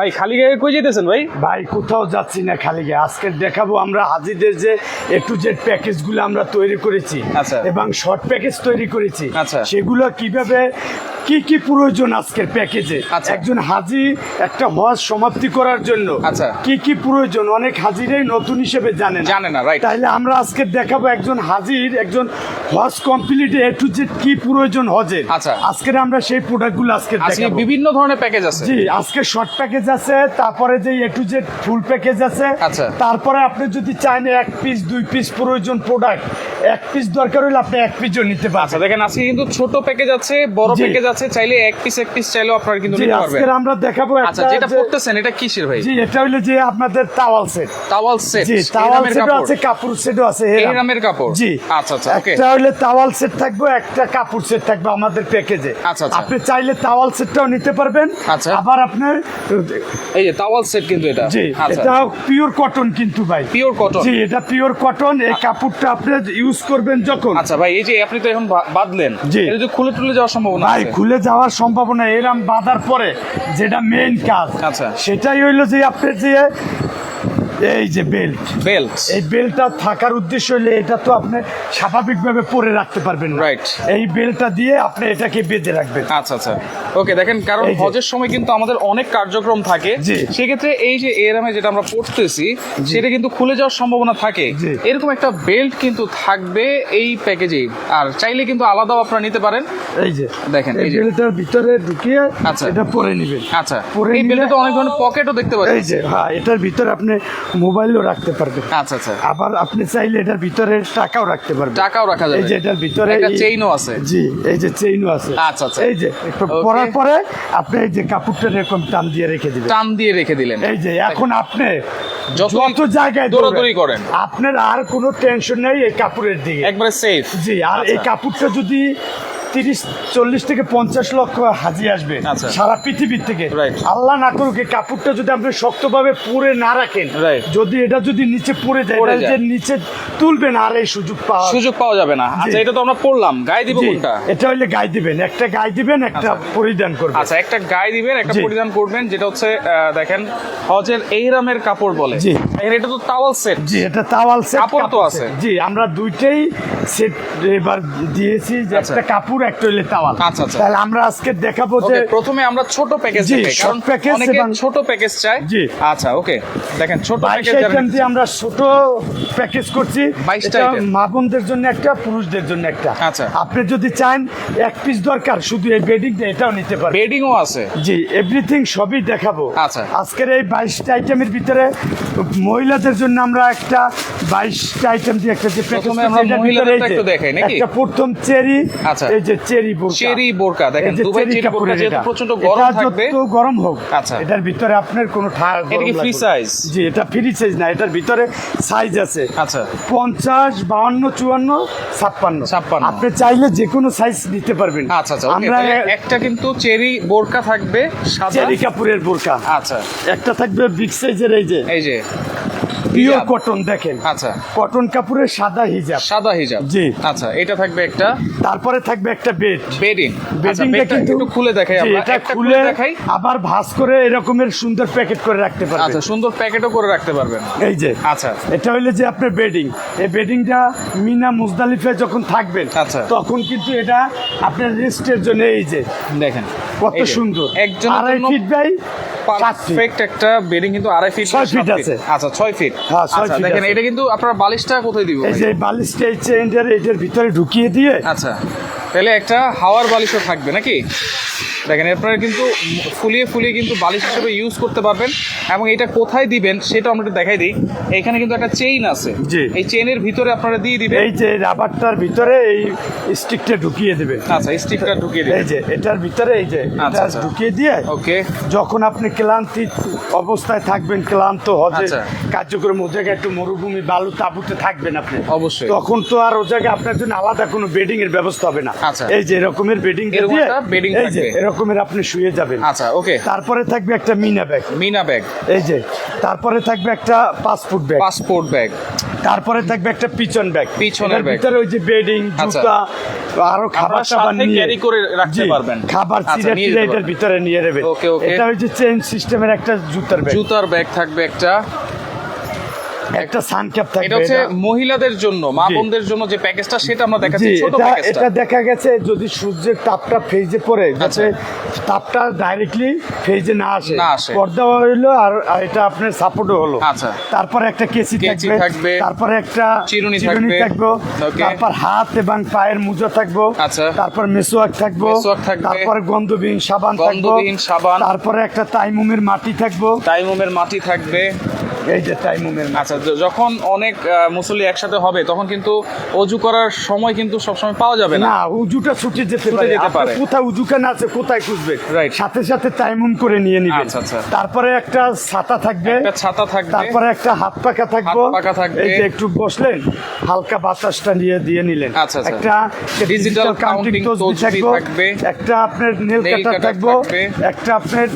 ভাই খালি গায়ে কই যেতেছেন ভাই ভাই কোথাও যাচ্ছি না খালি গায়ে আজকে দেখাবো আমরা হাজিদের যে এ টু জেড প্যাকেজগুলো আমরা তৈরি করেছি আচ্ছা। এবং শর্ট প্যাকেজ তৈরি করেছি আচ্ছা। সেগুলো কীভাবে কি কি প্রয়োজন আজকের প্যাকেজে আচ্ছা। একজন হাজি একটা হজ সমাপ্তি করার জন্য আচ্ছা। কি কি প্রয়োজন অনেক হাজিরাই নতুন হিসেবে জানেন জানে না, right. তাহলে আমরা আজকে দেখাবো একজন হাজির একজন Hajj complete A to Z কি প্রয়োজন হজের আচ্ছা। আজকের আমরা সেই প্রোডাক্টগুলো আজকে আজকে দেখাবো বিভিন্ন ধরনের প্যাকেজ আছে জি আজকে শর্ট প্যাকেজ আছে তারপরে যে A to Z full package আছে আচ্ছা। তারপরে আপনি যদি চান এক পিস দুই পিস প্রয়োজন প্রোডাক্ট এক পিস দরকার হলে আপনি এক পিসও নিতে আচ্ছা পারবেন দেখেন আজকে কিন্তু ছোট প্যাকেজ আছে বড় প্যাকেজ আছে চাইলে এক পিস এক পিস চাইলেও আপনারা কিন্তু নিতে পারবেন। আজকে আমরা দেখাবো আচ্ছা যেটা পড়তেছেন এটা কিসের ভাই? জি এটা হইল যে আপনাদের তাওয়াল সেট টাওয়াল সেট জি তাওয়াল সেটও আছে কাপড় সেটও আছে। এরামের কাপড়? জি। আচ্ছা আচ্ছা ওকে একটা হইলে তাওয়াল সেট থাকবে একটা কাপড় সেট থাকবে আমাদের প্যাকেজে আচ্ছা, আচ্ছা। আপনি চাইলে তাওয়াল সেটটাও নিতে পারবেন। আচ্ছা। আবার আপনার এই যে টাওয়াল সেট কিন্তু এটা। জি এটা পিওর কটন কিন্তু ভাই। পিওর কটন জি এটা পিওর কটন এই কাপড়টা আপনি ইউজ করবেন যখন। আচ্ছা ভাই এই যে আপনি তো এখন বাঁধলেন জি। এটা খুলে টুলে যাওয়ার সম্ভাবনা ভাই খুলে যাওয়ার সম্ভাবনা এরম বাঁধার পরে যেটা মেইন কাজ আচ্ছা। সেটাই হইল যে আপনি যে এই যে বেল্ট বেল্ট এই বেল্টটা থাকার উদ্দেশ্য হলে এটা তো আপনি স্বাভাবিকভাবে পরে রাখতে পারবেন রাইট এই বেল্টটা দিয়ে আপনি এটাকে বেঁধে রাখবেন। আচ্ছা আচ্ছা। ওকে দেখেন কারণ হজের সময় কিন্তু আমাদের অনেক কার্যক্রম থাকে। সেক্ষেত্রে এই যে এরামে যেটা আমরা পড়তেছি সেটা কিন্তু খুলে যাওয়ার সম্ভাবনা থাকে। এরকম একটা বেল্ট কিন্তু থাকবে এই প্যাকেজেই আর চাইলে কিন্তু আলাদাও আপনারা নিতে পারেন। এই যে। দেখেন, এই। বেলটার ভিতরে ঢুকিয়ে আচ্ছা। এটা পরে নেবেন। আচ্ছা। পরে এই বেল্টে তো অনেক ধরনের পকেটও দেখতে পাচ্ছি। এই যে হ্যাঁ এটার ভিতরে আপনি মোবাইলও রাখতে পারবেন আচ্ছা আচ্ছা। আবার আপনি চাইলে এটার ভিতরে টাকাও রাখতে পারবেন টাকাও রাখা যাবে। এই যে এটার ভিতরে একটা চেইনও আছে। জি এই যে চেইনও আছে। আচ্ছা, আচ্ছা। এই যে. পরার পরে আপনি এই যে কাপড়টা এরকম টান দিয়ে রেখে দিবেন। টান দিয়ে রেখে দিলেন। এই যে এখন আপনি যত জায়গায় দৌড়াদৌড়ি করেন। আপনার আর কোনো টেনশন নেই এই কাপড়ের দিকে। একবারে সেফ জি আর এই আচ্ছা। কাপড়টা যদি তিরিশ চল্লিশ থেকে পঞ্চাশ লক্ষ হাজি আসবে আচ্ছা। সারা পৃথিবীর থেকে. আল্লাহ না করুক কাপড়টা যদি আপনি শক্তভাবে পুরে না রাখেন. যদি এটা যদি নিচে পড়ে যায়। যে নিচে তুলবেন আর এই সুযোগ পাওয়া সুযোগ পাওয়া যাবে না আচ্ছা এটা তো আমরা পড়লাম গায়ে দিব কোনটা এটা হইলে গায়ে দিবেন একটা গায়ে দিবেন একটা আচ্ছা। পরিধান করবেন আচ্ছা একটা গায়ে দিবেন একটা পরিধান করবেন যেটা হচ্ছে আহ, দেখেন হজের এইরামের কাপড় বলে জি। এটা তো টাওয়াল সেট জি এটা তাওয়াল সেট কাপড় তো আছে। জি আমরা দুইটাই সেট এবার দিয়েছি যে আচ্ছা। একটা কাপড় একটা হইলে তাওয়াল আচ্ছা, আচ্ছা। তাহলে আমরা আজকে দেখাবো যে প্রথমে আমরা ছোট প্যাকেজ জি, দেখাই কারণ অনেকে এবং- ছোট প্যাকেজ চায় জি। আচ্ছা ওকে দেখেন ছোট প্যাকেজ দিয়ে আমরা ছোট প্যাকেজ করছি 22টা এটা মা বোনদের জন্য একটা পুরুষদের জন্য একটা আচ্ছা। আপনি যদি চান এক পিস দরকার শুধু এই বেডিং এটাও নিতে পারবেন বেডিংও আছে জি এভরিথিং সবই দেখাবো আচ্ছা। আজকের এই বাইশটা আইটেমের ভিতরে মহিলাদের জন্য আমরা একটা বাইশটা আইটেম দিয়ে একটা যে প্রথমে আমরা যে একটু দেখাই, নাকি? একটা প্রথম চেরি আচ্ছা। এই যে চেরি বোরকা। চেরি বোরকা দেখেন দুবাই চেরি বোরকা যেহেতু প্রচণ্ড গরম থাকবে। যত গরম হোক আচ্ছা। এটার ভিতরে আপনার কোনো ঠা- এটা কি না। size? জি এটা ফ্রি সাইজ না এটার ভিতরে সাইজ আছে। আচ্ছা। পঞ্চাশ বাউন্ন চুয়ান্ন ছাপ্পান্ন। 56 আপনি চাইলে যে কোনো সাইজ নিতে পারবেন। আচ্ছা আচ্ছা আমরা একটা কিন্তু চেরি বোরকা থাকবে সাদা। চেরি কাপড়ের বোরকা। আচ্ছা। একটা থাকবে বিগ সাইজের এই যে। এই যে। পিওর কটন দেখেন। আচ্ছা। কটন কাপড়ের সাদা হিজাব। সাদা হিজাব। জি। আচ্ছা এটা থাকবে একটা তারপরে থাকবে একটা বেড বেডিং বেডিংটা কিন্তু একটু খুলে দেখাই আমরা। এটা খুলে দেখাই। আবার ভাঁজ করে এরকমের সুন্দর প্যাকেট করে রাখতে পারবেন। আচ্ছা সুন্দর প্যাকেটও করে রাখতে পারবেন। এই যে। আচ্ছা। এটা হইলে যে আপনার বেডিং এই বেডিংটা মিনা মুজদালিফে যখন থাকবেন আচ্ছা। তখন কিন্তু এটা আপনার রেস্টের জন্য এই যে। দেখেন। কত সুন্দর। একজন আড়াই ফিট বাই পারফেক্ট একটা বেডিং কিন্তু আড়াই ফিট ছয় ফিট আছে। আচ্ছা ছয় ফিট হ্যাঁ, ছয় আচ্ছা ফিট দেখেন এটা কিন্তু আপনার বালিশটা কোথায় দিব? এই যে বালিশটা এই চেঞ্জের এটার ভিতরে ঢুকিয়ে দিয়ে আচ্ছা তাহলে একটা হাওয়ার বালিশও থাকবে নাকি? দেখেন আপনারা কিন্তু ফুলিয়ে ফুলিয়ে কিন্তু বালিশ হিসেবে ইউজ করতে পারবেন এবং এটা কোথায় দিবেন সেটা আমরা একটু দেখাই দিই। এখানে কিন্তু একটা চেইন আছে। এই চেইনের ভিতরে আপনারা দিয়ে দিবেন। এই যে রাবারটার ভিতরে এই স্টিকটা ঢুকিয়ে দেবে। আচ্ছা স্টিকটা ঢুকিয়ে এই যে এটার ভিতরে এই যে আচ্ছা, আচ্ছা। ঢুকিয়ে দিয়ে ওকে যখন আপনি ক্লান্তি অবস্থায় থাকবেন ক্লান্ত হজে আচ্ছা। কার্যক্রম ও জায়গায় একটু মরুভূমি বালু তাবুতে থাকবেন আপনি। অবশ্যই। তখন তো আর ও জায়গায় আপনার জন্য আলাদা কোনো বেডিং এর ব্যবস্থা হবে না। আচ্ছা। এই যে এরকমের বেডিং bedding এই যে এরকমের আপনি শুয়ে যাবেন। আচ্ছা ওকে তারপরে থাকবে একটা মিনা ব্যাগ মিনা ব্যাগ এই যে তারপরে থাকবে একটা পাসপোর্ট ব্যাগ পাসপোর্ট ব্যাগ তারপরে থাকবে একটা পিছন ব্যাগ পিছনের ব্যাগ। ভিতরে ওই যে বেডিং আচ্ছা। জুতা আরও খাবার টাবার নিয়ে carry করে রাখতে পারবেন। খাবার আচ্ছা, সিরা যেতে এটার ভিতরে নিয়ে নেবে। ওকে, ওকে। এটা হচ্ছে চেন সিস্টেমের একটা জুতার ব্যাগ জুতার ব্যাগ থাকবে একটা একটা সান ক্যাপ থাকবে এটা হচ্ছে মহিলাদের জন্য মা বোনদের জন্য যে প্যাকেজটা সেটা আমরা দেখাচ্ছি ছোট প্যাকেজটা এটা দেখা গেছে যদি সূর্যের তাপটা ফেজে পড়ে যাতে তাপটা ডাইরেক্টলি ফেজে না আসে। পর্দা হইল আর এটা আপনার সাপোর্টও হলো আচ্ছা। তারপরে একটা কেসি থাকবে। তারপরে একটা চিরুনি থাকবে। তারপর হাত এবং পায়ের মোজা থাকব আচ্ছা। তারপর মেসোয়াক থাকব। তারপর গন্ধবিহীন সাবান থাকব সাবান। তারপরে একটা তাইমুমের মাটি থাকব টাইমোমের মাটি থাকবে এই যে তাইমুমের আচ্ছা যখন অনেক আহ, মুসল্লি একসাথে হবে তখন কিন্তু অজু করার সময় কিন্তু সবসময় পাওয়া যাবে না উজুটা ছুটে যেতে পারে। কোথায় উজুখানা আছে কোথায় খুঁজবে Right. সাথে সাথে তাইমুম করে নিয়ে নিবেন আচ্ছা, আচ্ছা। তারপরে একটা ছাতা থাকবে একটা ছাতা থাকবে তারপরে একটা হাত পাকা থাকব পাখা থাকবে। এই যে একটু বসলেন হালকা বাতাসটা নিয়ে দিয়ে নিলেন আচ্ছা, আচ্ছা। একটা Digital কাউন্টিং তসবি থাকবে। একটা আপনার নেল কাটার থাকবে। একটা আপনার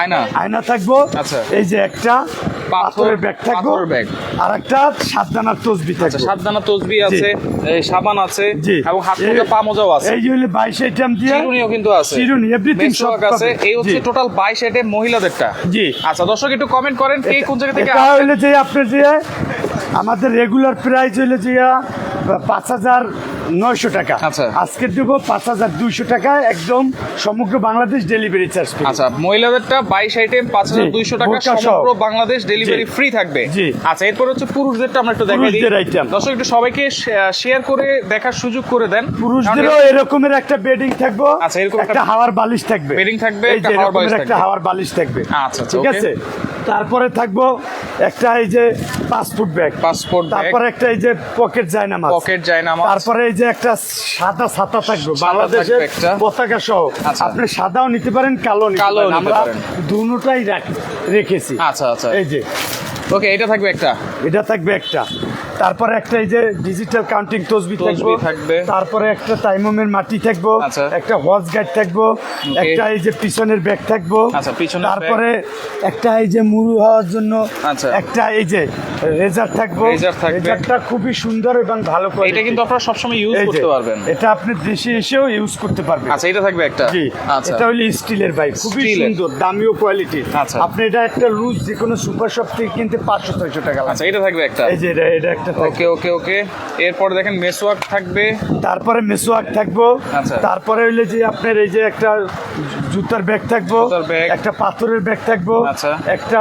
আয়না? আয়না থাকব। আচ্ছা। এই যে একটা পাথরের ব্যাগ থাকব। ব্যাগ। আর একটা সাতদানার তসবি আচ্ছা থাকবে। সাতদানা তসবি আছে এই সাবান আছে এবং হাত মোজা পা মোজাও আছে। এই যে হলো বাইশ আইটেম দিয়ে চিরুনিও কিন্তু আছে। চিরুনি, everything সব আছে। এই হচ্ছে টোটাল বাইশ আইটেম মহিলাদেরটা। জি। আচ্ছা দর্শক একটু কমেন্ট করেন কে কোন জায়গা থেকে এটা আসছেন? হইলে যে আপনার যে আমাদের রেগুলার প্রাইস হইলে যে পাঁচ হাজার নয়শো টাকা। আচ্ছা। আজকে দেবো পাঁচ হাজার দুইশো টাকা একদম সমগ্র বাংলাদেশ ডেলিভারি চার্জ আচ্ছা মহিলাদেরটা বাইশ আইটেম পাঁচ হাজার দুইশো টাকা সমগ্র বাংলাদেশ ডেলিভারি ফ্রি থাকবে। আচ্ছা এরপর হচ্ছে পুরুষদেরটা আমরা একটু দেখাই দিই। পুরুষদের দর্শক একটু সবাইকে শেয়ার করে দেখার সুযোগ করে দেন। পুরুষদেরও এরকমের একটা বেডিং থাকব। আচ্ছা, এরকম একটা হাওয়ার বালিশ থাকবে। bedding থাকবে, একটা হাওয়ার বালিশ থাকবে। হাওয়ার বালিশ থাকবে। আচ্ছা, আচ্ছা, ঠিক আছে? তারপরে থাকব একটা এই যে পাসপোর্ট ব্যাগ। পাসপোর্ট। তারপরে একটা এই যে পকেট যায় না পকেট যায় না তারপরে এই যে একটা সাদা ছাতা থাকবে। বাংলাদেশের। পতাকা সহ। আচ্ছা। আপনি সাদাও নিতে পারেন কালো নিতে আমরা। দুটোটাই রাখ- রেখেছি। আচ্ছা আচ্ছা। এই যে। ওকে এটা থাকবে একটা? এটা থাকবে একটা। তারপরে একটা এই যে ডিজিটাল কাউন্টিং তসবি থাকবে। তারপরে একটা তাইমমের মাটি থাকব। আচ্ছা। একটা হজ গাইড থাকব। একটা এই যে পিছনের ব্যাগ থাকব। আচ্ছা, তারপরে একটা এই যে মুরু হওয়ার জন্য আচ্ছা। একটা এই যে রেজার থাকব। রেজারটা খুবই সুন্দর এবং ভালো করে এটা কিন্তু আপনারা সবসময় ইউজ করতে পারবেন। এটা আপনি দেশে এসেও ইউজ করতে পারবেন। আচ্ছা এটা থাকবে একটা? জি। আচ্ছা। এটা হলো স্টিলের বাইক খুবই সুন্দর দামিও কোয়ালিটি আচ্ছা। আপনি এটা একটা লুজ যে কোনো সুপার শপ থেকে কিনতে পাঁচশো ছয়শো টাকা আচ্ছা এটা থাকবে একটা? এই যে এটা এটা ওকে ওকে ওকে এরপর দেখেন মেসওয়াক থাকবে তারপরে মেসোয়াক থাকব আচ্ছা। তারপরে হইলে যে আপনার এই যে একটা জুতার ব্যাগ থাকব একটা পাথরের ব্যাগ থাকব আচ্ছা। একটা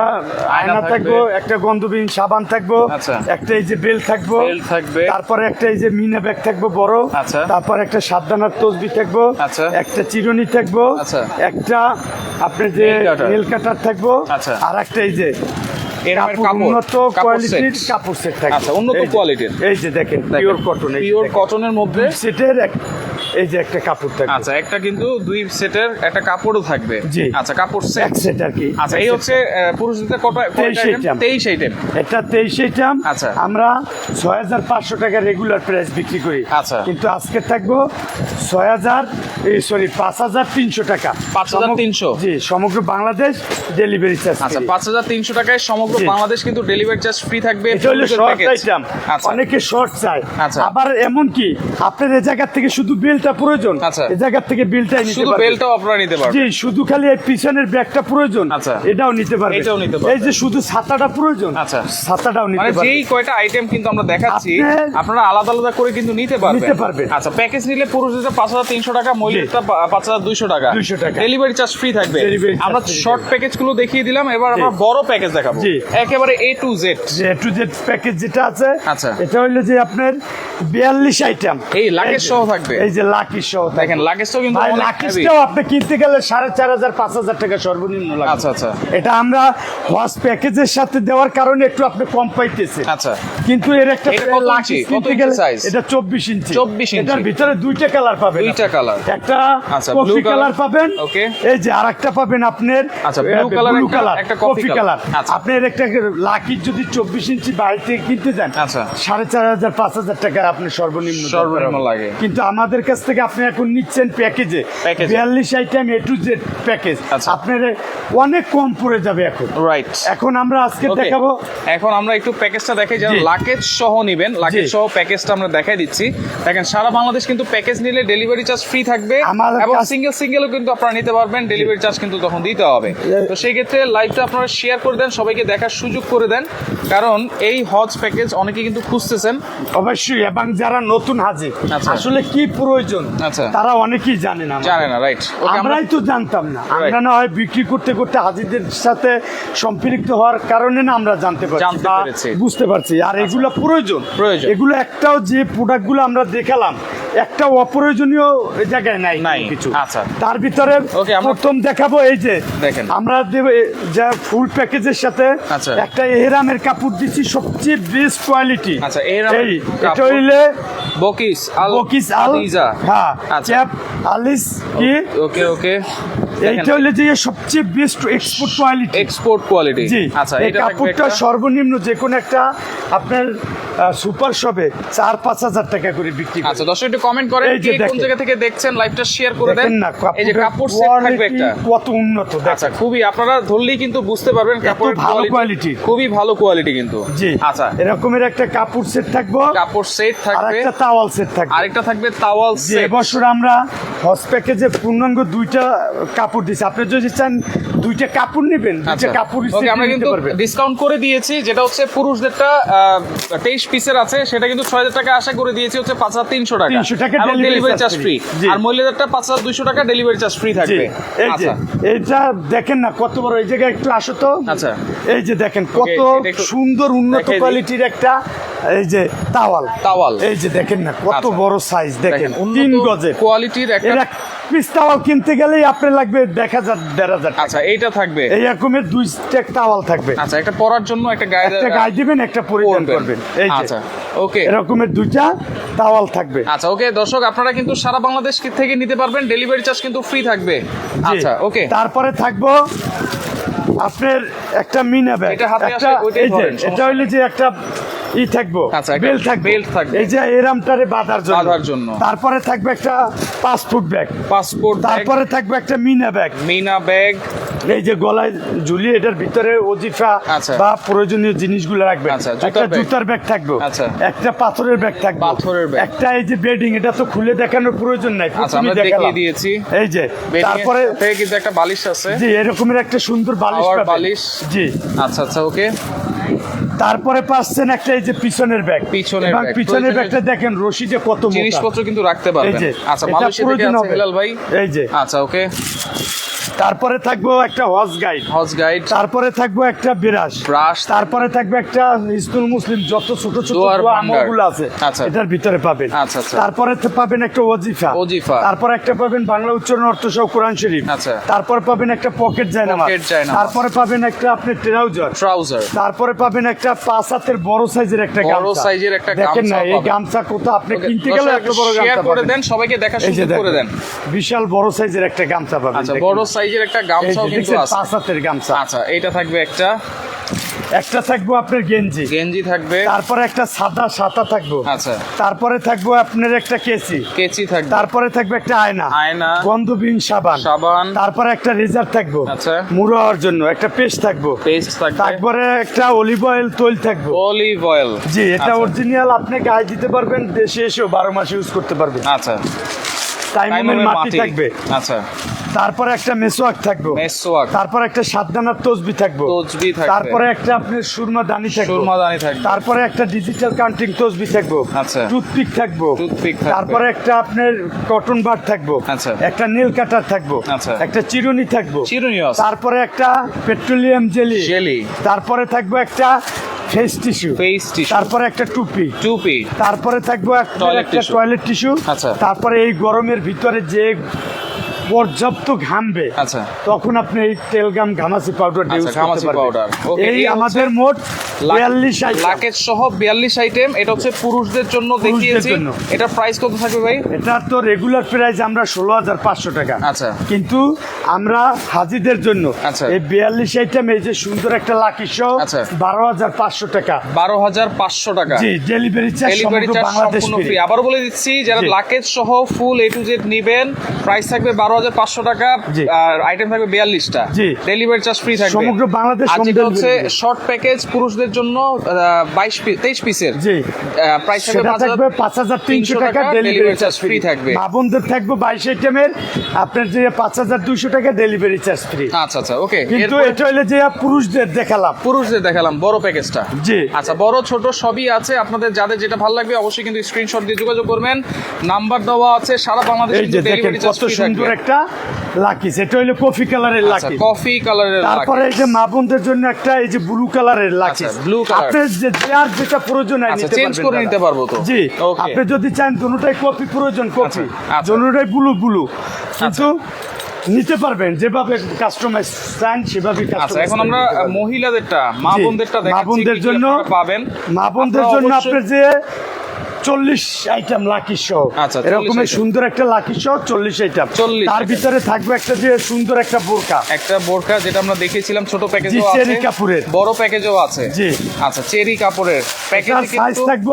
আয়না থাকব একটা গন্ধবিহীন সাবান থাকব আচ্ছা। একটা এই যে বেল থাকব বেল থাকবে। তারপরে একটা এই যে মিনা ব্যাগ থাকব বড় আচ্ছা। তারপর একটা সাতদানার তসবি থাকব আচ্ছা। একটা চিরুনি থাকব আচ্ছা। একটা আপনার যে। নেল কাটার থাকব আচ্ছা। আর একটা এই যে কাপড় উন্নত কোয়ালিটির কাপড় সেট থাকে আচ্ছা, উন্নত কোয়ালিটির। এই যে দেখেন পিওর কটন পিওর কটনের মধ্যে সেটের এক- এই যে একটা কাপড় থাকবে। আচ্ছা একটা কিন্তু দুই সেটের একটা কাপড়ও থাকবে। জি। আচ্ছা কাপড় সেট সেট আর কি। আচ্ছা এই হচ্ছে পুরুষদের কত তেইশ item। তেইশ আইটেম এটা তেইশ আইটেম আচ্ছা। আমরা ছয় হাজার পাঁচশো টাকা রেগুলার প্রাইস বিক্রি করি। আচ্ছা। কিন্তু আজকে থাকব ছয় হাজার সরি পাঁচ হাজার তিনশো টাকা। 5,300 জি সমগ্র বাংলাদেশ ডেলিভারি চার্জ আচ্ছা পাঁচ হাজার তিনশো টাকায় সমগ্র বাংলাদেশ কিন্তু ডেলিভারি চার্জ ফ্রি থাকবে এটা হলো শর্ট আইটেম আচ্ছা। অনেকে শর্ট চায়। আচ্ছা। আবার এমন কি আপনার এ জায়গার থেকে শুধু বিলটা প্রয়োজন আচ্ছা। এ জায়গার থেকে বিলটাই নিতে শুধু পারবেন। বেলটাও আপনারা নিতে পারবেন জি শুধু খালি এই পিছনের ব্যাগটা প্রয়োজন আচ্ছা। এটাও নিতে পারবে এটাও নিতে পারবে। এই যে শুধু ছাতাটা প্রয়োজন আচ্ছা। ছাতাটাও নিতে মানে যেই কয়টা আইটেম কিন্তু আমরা দেখাচ্ছি আপনারা আলাদা আলাদা করে কিন্তু নিতে পারবেন নিতে পারবেন। আচ্ছা প্যাকেজ নিলে হাজার তিনশো টাকা মহিলাদের পাঁচ হাজার দুইশো টাকা 200 টাকা। ডেলিভারি চার্জ ফ্রি থাকবে আমরা শর্ট প্যাকেজগুলো দেখিয়ে দিলাম এবার আমরা বড় প্যাকেজ দেখাবো জি। একেবারে এ টু জেড যে টু জেড প্যাকেজ যেটা আছে আচ্ছা। এটা হলো যে আপনার বিয়াল্লিশ আইটেম এই লাগেজ সহ থাকবে এই যে লাকি থাকবে। দেখেন লাগেজটাও কিন্তু ভাই অনেক heavy। লাকিসটাও আপনি কিনতে গেলে সাড়ে চার হাজার পাঁচ হাজার টাকা সর্বনিম্ন লাগবে আচ্ছা আচ্ছা এটা আমরা হজ প্যাকেজের সাথে দেওয়ার কারণে একটু আপনি কম পাইতেছে আচ্ছা কিন্তু এর একটা লাকি কিনতে গেলে এটা চব্বিশ ইঞ্চি 24 ইঞ্চি। এটার ভিতরে দুইটা কালার পাবেন দুইটা কালার একটা আচ্ছা, কফি কালার পাবেন Okay. এই যে আর একটা পাবেন আপনার আচ্ছা, ব্লু কালার একটা কফি কালার আচ্ছা। আপনার একটা লাকির যদি চব্বিশ ইঞ্চি বাইরে থেকে কিনতে যান আচ্ছা। সাড়ে চার হাজার পাঁচ হাজার টাকা আপনি সর্বনিম্ন সর্বনিম্ন লাগে। কিন্তু আমাদের কাছ থেকে আপনি এখন নিচ্ছেন প্যাকেজে। বিয়াল্লিশ item A to Z package. আপনার অনেক কম পড়ে যাবে এখন। রাইট এখন আমরা আজকে দেখাবো। এখন আমরা একটু প্যাকেজটা দেখাই যারা। লাকেজ সহ নিবেন লাকেজ সহ প্যাকেজটা আমরা দেখাই দিচ্ছি। দেখেন সারা বাংলাদেশ কিন্তু প্যাকেজ নিলে ডেলিভারি চার্জ ফ্রি থাকবে এবং সিঙ্গেল সিঙ্গেলও কিন্তু আপনারা নিতে পারবেন ডেলিভারি চার্জ কিন্তু তখন দিতে হবে। তো সেই ক্ষেত্রে লাইভটা আপনারা শেয়ার করে দেন সবাইকে দেখার সুযোগ করে দেন। কারণ এই হজ প্যাকেজ অনেকে কিন্তু খুঁজতেছেন। অবশ্যই এবং যারা নতুন হাজির আচ্ছা। আসলে কি প্রয়োজন? আচ্ছা। তারা অনেকেই জানে না জানে না রাইট আমরাই তো জানতাম না আমরা না হয় বিক্রি করতে করতে হাজিদের সাথে সম্পৃক্ত হওয়ার কারণে না আমরা জানতে পারছি। বুঝতে পারছি আর এগুলো প্রয়োজন প্রয়োজন। এগুলো একটাও যে প্রোডাক্টগুলো আমরা দেখালাম একটা অপ্রয়োজনীয় জায়গায় নাই নাই। কিছু আচ্ছা। তার ভিতরে প্রথম দেখাবো এই যে দেখেন। আমরা যা ফুল প্যাকেজের সাথে আচ্ছা। একটা এহরামের কাপড় দিচ্ছি সবচেয়ে বেস্ট কোয়ালিটি আচ্ছা, এহরামের এটা। হইলে বকিস আল বকিস আল হ্যাঁ। চ্যাপ আলিস কি? ওকে ওকে এইটা হইলে যে সবচেয়ে best export quality export quality জি আচ্ছা এই এটা কাপড়টা সর্বনিম্ন যে কোনো একটা আপনার সুপার শপে চার পাঁচ হাজার টাকা করে বিক্রি করে। আচ্ছা দর্শক একটু কমেন্ট করেন কে কোন জায়গা থেকে দেখছেন লাইভটা শেয়ার করে দেন। না এই যে কাপড় সেট থাকবে একটা। কত উন্নত আচ্ছা খুবই আপনারা ধরলেই কিন্তু বুঝতে পারবেন কাপড়ের ভালো কোয়ালিটি খুবই ভালো কোয়ালিটি কিন্তু। জি আচ্ছা। এরকমের একটা কাপড় সেট থাকবে। কাপড় সেট আর থাকবে। একটা তাওয়াল সেট থাকবে। আরেকটা থাকবে তাওয়াল সেট এবছর আমরা হজ প্যাকেজে পূর্ণাঙ্গ দুইটা কাপড় দিয়েছে আপনি যদি চান দুইটা কাপড় নেবেন দুইটা আচ্ছা। কাপড় আমরা কিন্তু ডিসকাউন্ট করে দিয়েছি যেটা হচ্ছে পুরুষদেরটা তেইশ পিসের আছে সেটা কিন্তু ছয় হাজার টাকা আশা করে দিয়েছি হচ্ছে পাঁচ হাজার তিনশো টাকা। 300 টাকা ডেলিভারি চার্জ ফ্রি আর মহিলাদেরটা পাঁচ হাজার দুইশো টাকা ডেলিভারি চার্জ ফ্রি থাকবে। এই যে আচ্ছা। দেখেন না কত বড় এই জায়গায় একটু আসো তো। আচ্ছা। এই যে দেখেন কত সুন্দর উন্নত কোয়ালিটির একটা এই যে তাওয়াল। তাওয়াল। এই যে দেখেন না কত আচ্ছা। বড় সাইজ দেখেন তিন গজের। কোয়ালিটির একটা পিস তাওয়াল কিনতে গেলেই আপনার লাগবে দেড় হাজার দেড় হাজার। আচ্ছা এইটা থাকবে? এই রকমের দুই স্টেক তাওয়াল থাকবে। আচ্ছা একটা পরার জন্য একটা গায়ে একটা গায়ে দিবেন একটা পরিধান করবেন। এই যে। আচ্ছা ওকে। এরকমের দুইটা তাওয়াল থাকবে। আচ্ছা ওকে দর্শক আপনারা কিন্তু সারা বাংলাদেশ থেকে নিতে পারবেন? ডেলিভারি চার্জ কিন্তু ফ্রি থাকবে। আচ্ছা ওকে। তারপরে থাকব আপনার একটা মিনা ব্যাগ এটা হাতে একটা আসলে ওইটাই এটা হইলে যে একটা ই থাকব। আচ্ছা, বেল্ট থাকবে। belt থাকবে। এই যে এরামটারে বাঁধার জন্য। বাঁধার জন্য। তারপরে থাকবে একটা পাসপোর্ট ব্যাগ। পাসপোর্ট তারপরে থাকবে একটা মিনা ব্যাগ। মিনা ব্যাগ। এই যে গলায় ঝুলিয়ে এটার ভিতরে ওজিফা আচ্ছা। বা প্রয়োজনীয় জিনিসগুলো রাখবে। আচ্ছা, একটা জুতার ব্যাগ থাকবে। একটা পাথরের ব্যাগ থাকবে। পাথরের bag। একটা এই যে বেডিং এটা তো খুলে দেখানোর প্রয়োজন নাই। দেখালাম। দেখিয়ে দিয়েছি। এই যে তারপরে তারপরে কিন্তু একটা বালিশ আছে। জি এরকমের একটা সুন্দর বালিশ বালিশ। জি। আচ্ছা আচ্ছা ওকে। তারপরে পাচ্ছেন একটা এই যে পিছনের ব্যাগ। পিছনের bag। পিছনের ব্যাগটা দেখেন রশিদে কত মোটা। জিনিসপত্র কিন্তু রাখতে এই পারবেন। যে আচ্ছা মালয়েশিয়া থেকে আছে হেলাল ভাই? এই যে। আচ্ছা ওকে। তারপরে থাকব একটা হজ গাইড হজ গাইড তারপরে থাকব একটা বিরাস ব্রাশ। তারপরে থাকবে একটা ইসলাম মুসলিম যত ছোট ছোট। আমলগুলো আছে আচ্ছা। এটার ভিতরে পাবেন। আচ্ছা, আচ্ছা। তারপরে তো পাবেন একটা ওজিফা। ওজিফা। তারপরে একটা পাবেন বাংলা উচ্চারণ অর্থ সহ কোরআন শরীফ। আচ্ছা। তারপর পাবেন একটা পকেট জায়নামাজ। তারপরে পাবেন একটা আপনি ট্রাউজার। ট্রাউজার। তারপরে পাবেন একটা পাঁচ হাতের বড় সাইজের একটা বড় সাইজের একটা দেখেন না এই গামছা কোথা আপনি কিনতে গেলে এত বড় গামছা করে দেন সবাইকে সুযোগ করে দেন। বিশাল বড় সাইজের একটা গামছা পাবেন আচ্ছা বড় সাইজের একটা গামছাও কিন্তু আছে। পাঁচ হাতের গামছা। আচ্ছা এটা থাকবে একটা। একটা থাকব আপনার গেঞ্জি। গেঞ্জি থাকবে। তারপরে একটা সাদা সাদা থাকব। আচ্ছা। তারপরে থাকব আপনার একটা কেসি কেচি থাকবে। তারপরে থাকবে একটা আয়না। আয়না। গন্ধবিহীন সাবান। সাবান। তারপরে একটা রেজার থাকব। আচ্ছা। মুড়ো হওয়ার জন্য একটা পেস্ট থাকব। পেস্ট থাকবে। তারপরে একটা অলিভ অয়েল তৈল থাকবে। অলিভ অয়েল জি এটা আচ্ছা। অরিজিনাল আপনি গায়ে দিতে পারবেন দেশে এসেও বারো মাস ইউজ করতে পারবেন। আচ্ছা। টাইমের মাটি। থাকবে। আচ্ছা। তারপরে একটা মেসোয়াক থাকবে। মেসওয়াক তারপরে একটা সাতদানার তসবি থাকব। তসবি থাকবে। তারপরে একটা আপনার সুরমা দানি থাকব। সুরমাদানি থাকবে। তারপরে একটা ডিজিটাল কাউন্টিং তসবি থাকব। আচ্ছা। টুথপিক থাকব। Toothpick থাকবে। তারপরে একটা আপনার কটন বার থাকব। আচ্ছা। একটা নীল কাটার থাকব। আচ্ছা। একটা চিরুনি থাকব। চিরুনি আছে। তারপরে একটা পেট্রোলিয়াম জেলি জেলি তারপরে থাকব একটা ফেস টিস্যু ফেস টিস্যু তারপরে একটা টুপি। টুপি। তারপরে থাকব একটা টয়লেট টিস্যু আচ্ছা। তারপরে এই গরমের ভিতরে যে পর্যাপ্ত ঘামবে আচ্ছা। তখন আপনি এই তেলগাম ঘামাসি পাউডার ইউজ পাউডার করতে পারবেন। এই আমাদের মোট লাকেজ সহ বিয়াল্লিশ আইটেম এটা হচ্ছে পুরুষদের জন্য দেখিয়েছি। এটা প্রাইস কত থাকবে ভাই? এটা তো রেগুলার প্রাইস আমরা ষোলো হাজার পাঁচশো টাকা। আচ্ছা। কিন্তু আমরা হাজিদের জন্য আচ্ছা। এই বিয়াল্লিশ আইটেম এই যে সুন্দর একটা লাকি আচ্ছা। বারো হাজার পাঁচশো টাকা। বারো হাজার পাঁচশো টাকা। জি ডেলিভারি চার্জ বাংলাদেশ ফ্রি আবার বলে দিচ্ছি যারা জি। লাকেজ সহ ফুল এ টু জেড নিবেন প্রাইস থাকবে বারো হাজার পাঁচশো টাকা আর আইটেম থাকবে বিয়াল্লিশটা। জি। ডেলিভারি চার্জ ফ্রি থাকবে। সমগ্র বাংলাদেশ হচ্ছে শর্ট প্যাকেজ পুরুষদের জন্য বাইশ তেইশ পিসের। প্রাইস থাকবে পাঁচ হাজার তিনশো টাকা ডেলিভারি চার্জ ফ্রি থাকবে। মাবনদের থাকবে বাইশ আইটেমের আপনার যে পাঁচ হাজার দুইশো টাকা ডেলিভারি চার্জ ফ্রি আচ্ছা আচ্ছা ওকে কিন্তু এটা হইলে যে পুরুষদের দেখালাম। পুরুষদের দেখালাম বড় প্যাকেজটা জি। আচ্ছা বড় ছোট সবই আছে। আপনাদের যাদের যেটা ভালো লাগবে অবশ্যই কিন্তু স্ক্রিনশট দিয়ে যোগাযোগ করবেন। নাম্বার দেওয়া আছে সারা বাংলাদেশে এই ডেলিভারি চার্জ ফ্রি সুন্দর একটা লাকি হইল কফি কালারের লাকি কফি কালারের তারপরে এই যে মা বোনদের জন্য একটা এই যে ব্লু কালারের লাকি আচ্ছা, কালার আপনি যে যেটা প্রয়োজন হয় আচ্ছা, নিতে পারবেন করে নিতে পারব তো? জি আপনি যদি চান দুটোটাই কপি প্রয়োজন কপি। দুটোটাই ব্লু ব্লু কিন্তু নিতে পারবেন যেভাবে কাস্টমাইজ চান সেভাবে আচ্ছা এখন আমরা মহিলাদেরটা মা বোনদেরটা দেখাচ্ছি মা বোনদের জন্য পাবেন। মা বোনদের জন্য আপনি যে চল্লিশ আইটেম লাকি শো আচ্ছা, 40 সুন্দর একটা লাকি শো চল্লিশ আইটেম 40 তার ভিতরে থাকবে একটা যে সুন্দর একটা বোরকা। একটা বোরকা যেটা আমরা দেখেছিলাম ছোট প্যাকেজও আছে। চেরি কাপড়ের। বড় প্যাকেজও আছে। জি। আচ্ছা চেরি কাপড়ের প্যাকেজে সাইজ থাকব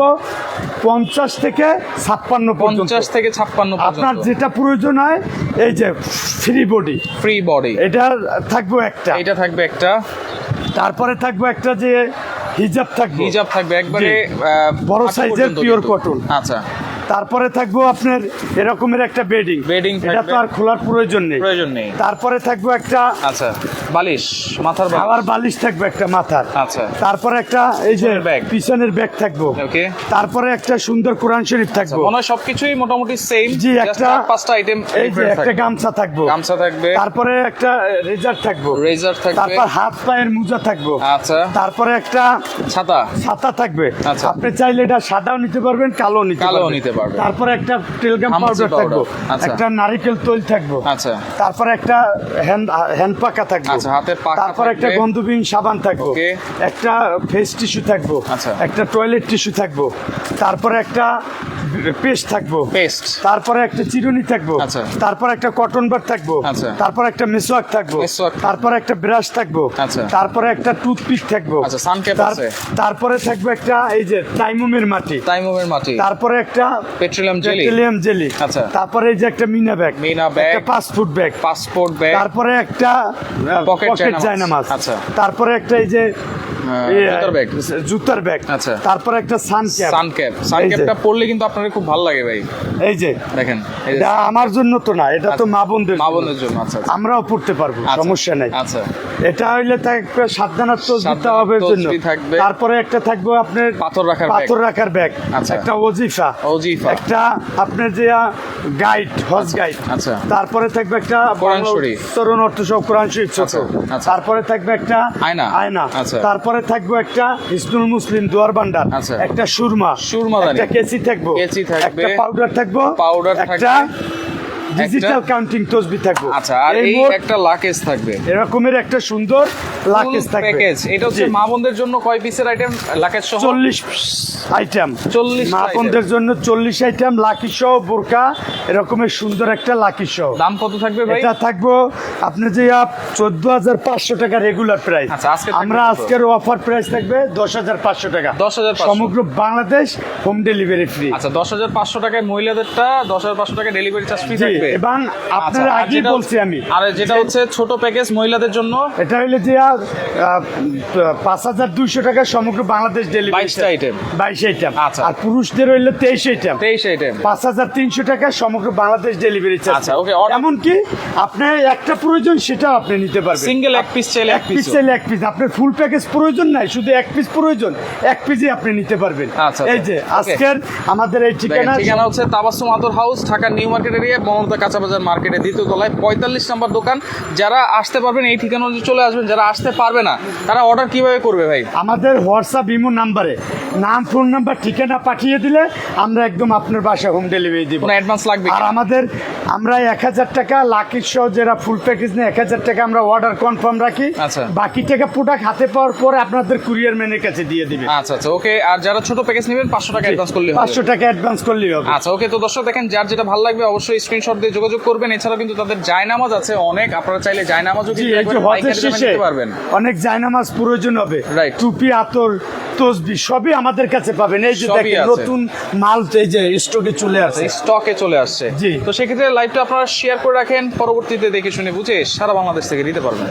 পঞ্চাশ থেকে ছাপ্পান্ন পঞ্চাশ থেকে ছাপ্পান্ন আপনার যেটা প্রয়োজন হয় এই যে ফ্রি বডি ফ্রি বডি এটা থাকব একটা। এটা থাকবে একটা। তারপরে থাকব একটা যে হিজাব থাকবে। হিজাব থাকবে একবারে বড় সাইজের পিওর। কটন আচ্ছা। তারপরে থাকব আপনার এরকমের একটা বেডিং বেডিং এটা তো আর খোলার প্রয়োজন নেই। প্রয়োজন নেই। তারপরে থাকব একটা আচ্ছা। বালিশ মাথার বালিশ বালিশ থাকবে একটা মাথার। আচ্ছা। তারপরে একটা এই যে ব্যাগ। পিছনের ব্যাগ থাকব। ওকে। তারপরে একটা সুন্দর কোরআন শরীফ থাকব। মনে হয় সবকিছুই মোটামুটি সেম জি, একটা- পাঁচটা আইটেম এই যে একটা গামছা থাকব। গামছা থাকবে। তারপরে একটা রেজার থাকব। রেজার থাকবে। তারপর হাত পায়ের মোজা থাকব। আচ্ছা। তারপরে একটা ছাতা। ছাতা থাকবে। আচ্ছা। আপনি চাইলে এটা সাদাও নিতে পারবেন কালো নিতে পারবেন। নিতে পারবেন। তারপরে একটা টেলগাম পাউডার থাকব। আচ্ছা। একটা নারিকেল তৈল থাকব। আচ্ছা। তারপরে একটা হ্যান্ড হ্যান্ড পাকা থাকব। আচ্ছা, হাতের পাখা তারপর একটা গন্ধবিহীন সাবান থাকব। একটা ফেস টিস্যু থাকব। আচ্ছা। একটা টয়লেট টিস্যু থাকব। তারপরে একটা পেস্ট থাকব। পেস্ট তারপরে একটা চিরুনি থাকব। আচ্ছা। তারপর একটা কটন বার থাকব। আচ্ছা। তারপর একটা মেসওয়াক থাকব। তারপর একটা ব্রাশ থাকব। আচ্ছা। তারপরে একটা টুথপিক থাকব। আচ্ছা, সানক্যাপ আছে। তারপরে থাকবে একটা এই যে টাইমুমের মাটি। তাইমুমের মাটি। তারপরে একটা পেট্রোলিয়াম জেলি পেট্রোলিয়াম জেলি আচ্ছা। তারপরে এই যে একটা মিনা ব্যাগ মিনা ব্যাগ। একটা পাসপোর্ট ব্যাগ পাসপোর্ট ব্যাগ তারপরে একটা পকেট চায়না। জায়নামাজ আচ্ছা। তারপরে একটা এই যে জুতার ব্যাগ। জুতার ব্যাগ আচ্ছা। তারপরে একটা সান ক্যাপ সানক্যাপ সানক্যাপটা পরলে কিন্তু আপনার খুব ভালো লাগে ভাই এই যে দেখেন এটা আমার জন্য তো না এটা তো মা বোনদের মা। বোনের জন্য আচ্ছা আচ্ছা। আমরাও পড়তে পারব আচ্ছা, সমস্যা নেই আচ্ছা এটা হইলে থাকবে সাবধানার তাওয়াবের জন্য থাকবে। তারপরে একটা থাকবে আপনার পাথর রাখার পাথর রাখার ব্যাগ আচ্ছা। একটা ওজিফা ওজিফা। একটা আপনার যে গাইড হজ গাইড আচ্ছা। তারপরে থাকবে একটা কোরআন শরীফ। উচ্চারণ অর্থ সব কোরআন শরীফ ছোট আচ্ছা, আচ্ছা। তারপরে থাকবে একটা আয়না। আয়না আচ্ছা। তারপরে থাকবে একটা ইসনুল মুসলিম দুয়ার বান্ডার আচ্ছা। একটা সুরমা সুরমা একটা কেসি থাকব কেসি থাকবে। একটা পাউডার থাকব পাউডার একটা। ডিজিটাল কাউন্টিং তসবি থাকবে। আচ্ছা আর এই একটা লাকেজ থাকবে। এরকমের একটা সুন্দর লাকেজ থাকবে। প্যাকেজ এটা হচ্ছে মা বোনদের জন্য কয় পিসের আইটেম লাকেজ সহ? চল্লিশ আইটেম 40 মা। বোনদের জন্য চল্লিশ আইটেম লাকি সহ বোরকা এরকমের সুন্দর একটা লাকি সহ। দাম কত থাকবে ভাই? এটা থাকব আপনি যে চোদ্দ হাজার পাঁচশো টাকা রেগুলার প্রাইস আচ্ছা, আজকে আমরা আজকের অফার প্রাইস থাকবে দশ হাজার পাঁচশো টাকা। 10,500 সমগ্র বাংলাদেশ হোম ডেলিভারি ফ্রি আচ্ছা দশ হাজার পাঁচশো টাকায় মহিলাদেরটা দশ হাজার পাঁচশো টাকা ডেলিভারি চার্জ ফ্রি জি। থাকবে? এবং আপনার আচ্ছা, আর আগেই বলছি আমি। আর যেটা হচ্ছে ছোট প্যাকেজ মহিলাদের জন্য? এটা হইলে যে পাঁচ হাজার দুইশো টাকা সমগ্র বাংলাদেশ ডেলিভারি 22 টা item। বাইশ আইটেম আচ্ছা। আর পুরুষদের হইলে তেইশ আইটেম তেইশ আইটেম পাঁচ হাজার তিনশো টাকা সমগ্র বাংলাদেশ ডেলিভারি চার্জ আচ্ছা, order- এমনকি আপনার একটা প্রয়োজন সেটাও আপনি নিতে পারবেন। সিঙ্গেল এক পিস চাইলে এক পিস চাইলে এক পিস আপনার ফুল প্যাকেজ প্রয়োজন নাই শুধু এক পিস প্রয়োজন এক পিসই আপনি নিতে পারবেন। আচ্ছা, এই যে আজকের আমাদের এই ঠিকানা ঠিকানা হচ্ছে Tabassum Adar house Dhaka New Market area Mamata জনতা কাঁচা বাজার মার্কেটে দ্বিতীয় তলায় পঁয়তাল্লিশ নম্বর দোকান। যারা আসতে পারবেন এই ঠিকানা চলে আসবেন যারা আসতে পারবে না তারা অর্ডার কীভাবে করবে ভাই? আমাদের হোয়াটসঅ্যাপ ইমো নাম্বারে নাম ফোন নাম্বার ঠিকানা পাঠিয়ে দিলে আমরা একদম আপনার বাসায় হোম ডেলিভারি দিব। অ্যাডভান্স লাগবে আর আমাদের আমরা এক হাজার টাকা লাকির সহ যারা ফুল প্যাকেজ নেই এক হাজার টাকা আমরা অর্ডার কনফার্ম রাখি। আচ্ছা। বাকি টাকা প্রোডাক্ট হাতে পাওয়ার পরে আপনাদের কুরিয়ার ম্যানের কাছে দিয়ে দিবে। আচ্ছা আচ্ছা ওকে। আর যারা ছোট প্যাকেজ নেবেন পাঁচশো টাকা অ্যাডভান্স করলে পাঁচশো টাকা অ্যাডভান্স করলেই হবে। আচ্ছা ওকে। তো দর্শক দেখেন যার যেটা ভালো লাগবে অবশ্যই স্ক্রিনশট দিয়ে যোগাযোগ করবেন এছাড়াও কিন্তু তাদের জায়নামাজ আছে অনেক। আপনারা চাইলে জায়নামাজও কিন্তু নিতে পারবেন। অনেক জায়নামাজ প্রয়োজন হবে। রাইট টুপি আতর তসবি সবই আমাদের কাছে পাবেন। এই যে দেখেন নতুন মাল এই যে স্টকে চলে আসে স্টকে চলে আসছে। তো সেক্ষেত্রে লাইভটা আপনারা শেয়ার করে রাখেন পরবর্তীতে দেখে শুনে বুঝে সারা বাংলাদেশ থেকে নিতে পারবেন।